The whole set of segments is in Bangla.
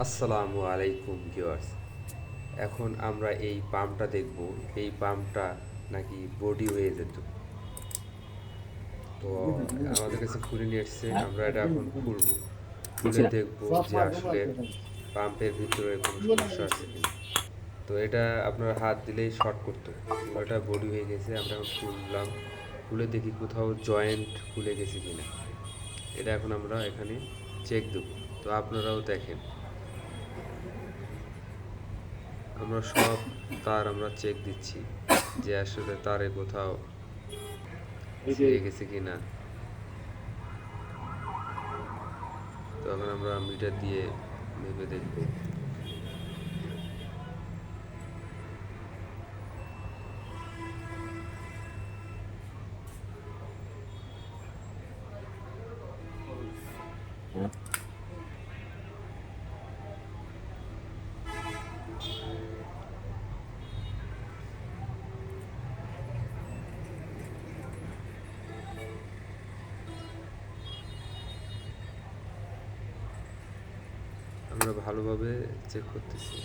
আসসালামু আলাইকুম ভিউয়ার্স। এখন আমরা এই পাম্পটা দেখব। এই পাম্পটা নাকি বডি হয়ে যেত। তো আমাদের কাছে খুলে নিয়ে এসছে। আমরা এটা এখন খুলবো। খুলে দেখব যে আসলে পাম্পের ভিতরে কোনো সমস্যা আছে কিনা। তো এটা আপনার হাত দিলেই শর্ট করতো এটা বডি হয়ে গেছে আমরা এখন খুললাম। খুলে দেখি কোথাও জয়েন্ট খুলে গেছে কিনা। এটা এখন আমরা এখানে চেক দেবো। তো আপনারাও দেখেন। আমরা সব তার আমরা চেক দিচ্ছি যে আসলে তারে কোথাও ছিঁড়ে গেছে কিনা। তখন আমরা মিটার দিয়ে ভেবে দেখব। আমরা ভালোভাবে চেক করতেছি।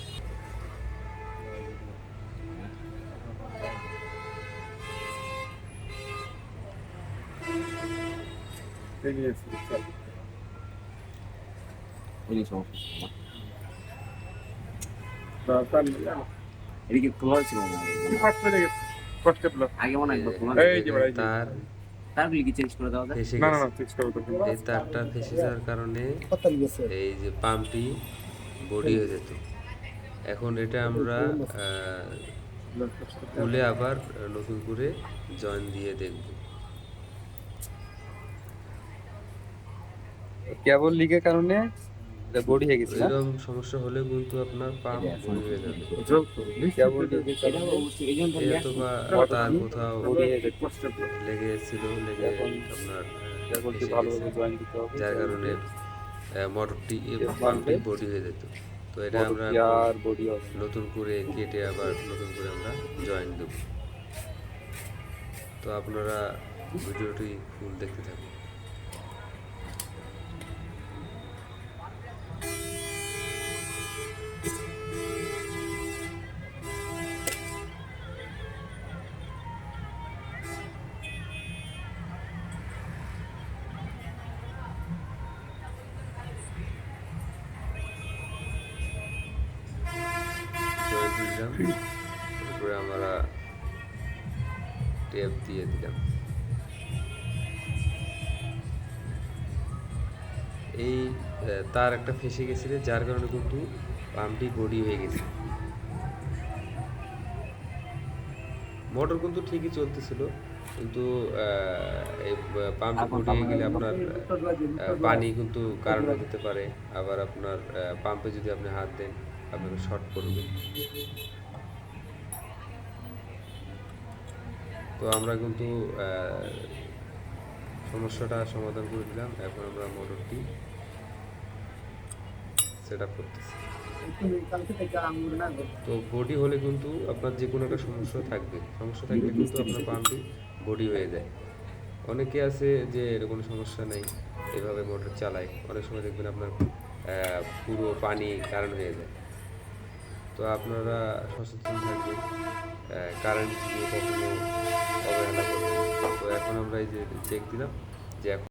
এদিকে খোলা হয়েছিল মনে হয়। আগে মনে হয় তারগুলি কি চেঞ্জ করে দেওয়া যায়? ফেসে না না না গেছে ফিক্স করো তো এই তারটা ফেসে যাওয়ার কারণে এই যে পাম্পটি বডি হয়ে যেত। এখন এটা আমরা আহ, খুলে আবার নতুন করে জয়েন দিয়ে দেখব। কেবল লিগের কারণে বডি হয়ে গেছে এরকম সমস্যা হলে কিন্তু আপনার পাম্প বডি হয়ে যাবে। অথবা তার কোথাও হয়ে লেগে আপনার যার কারণে মোটরটি পাম্পটি বডি হয়ে যেত। তো এটা আমরা। নতুন করে কেটে আবার নতুন করে আমরা জয়েন দেব। তো আপনারা ভিডিওটি ফুল দেখতে থাকুন। দিলাম। তারপরে আমরা টেপ দিয়ে দিলাম। এই তার একটা ফেসে গেছিল যার কারণে কিন্তু পাম্পটি বডি হয়ে গেছে। মোটর কিন্তু ঠিকই চলতেছিল কিন্তু এই পাম্পটি বডি হয়ে গেলে আপনার পানি কিন্তু কারণ যেতে পারে। আবার আপনার পাম্পে যদি আপনি হাত দেন আপনাকে শর্ট করবে। তো আমরা কিন্তু সমস্যাটা সমাধান করে দিলাম। এখন আমরা মোটরটি সেট আপ করতেছি। তো বডি হলে কিন্তু আপনার যে কোনো একটা সমস্যা থাকবে। সমস্যা থাকলে কিন্তু আপনার পাম্পটি বডি হয়ে যায়। অনেকে আছে যে এর কোনো সমস্যা নেই, এভাবে মোটর চালায়। অনেক সময় দেখবেন আপনার পুরো পানি কারণ হয়ে যায়। তো আপনারা সচেতন থাকবেন কারেন্ট দিয়ে কখনো অবহেলা করবেন তো এখন আমরা এই যে চেক দিলাম যে এখন